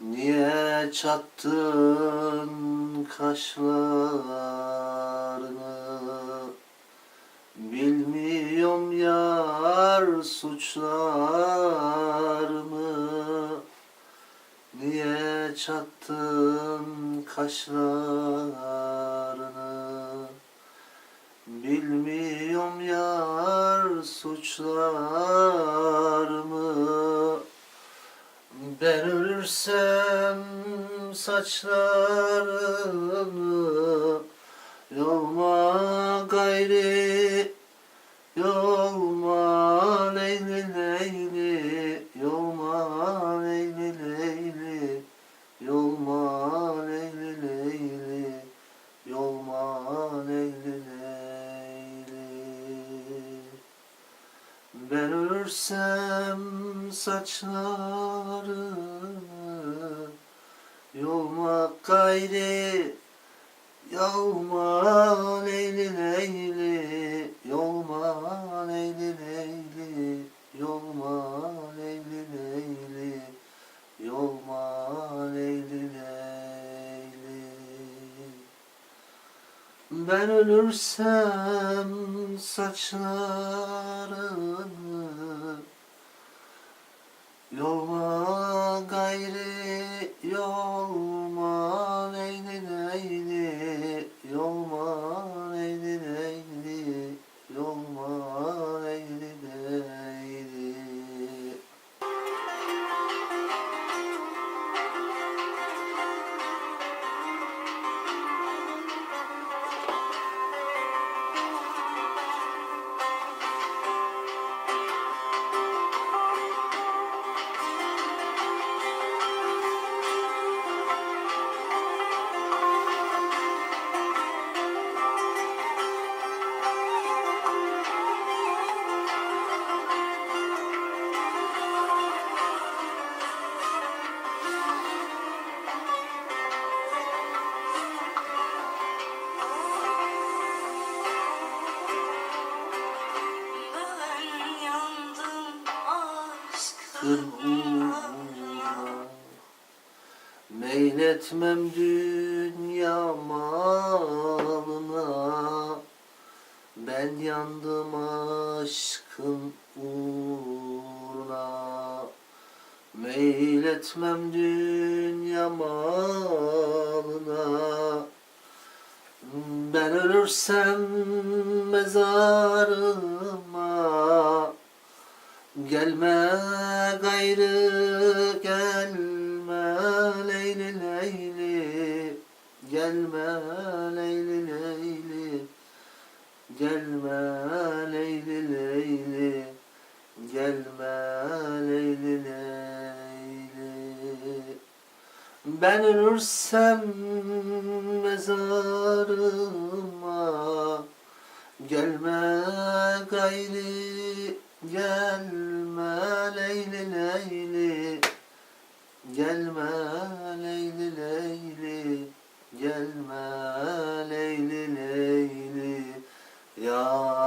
Niye çattın kaşlarını? Bilmiyorum yar suçlarımı Niye çattın kaşlarını? Bilmiyorum yar suçlarımı Ben ölürsem saçlarını Yolma gayri Yolma leyli leyli Yolma leyli leyli Yolma leyli leyli Yolma leyli leyli Ben ölürsem saçlarını Yolma gayri Yolma leyli leyli Yolma leyli leyli Yolma leyli leyli Yolma leyli leyli Ben ölürsem saçlarını Yolma Meyletmem dünya malına. Ben yandım aşkın uğruna. Meyletmem dünya malına. Ben ölürsem mezarıma Gelme gayrı gelme leyli leyli. Gelme leyli leyli. Gelme leyli leyli. Gelme leyli leyli. Ben ölürsem mezarıma. Gelme gayri gelme leyli leyli. Gelme leyli leyli. Gelme leyli leyli. Ya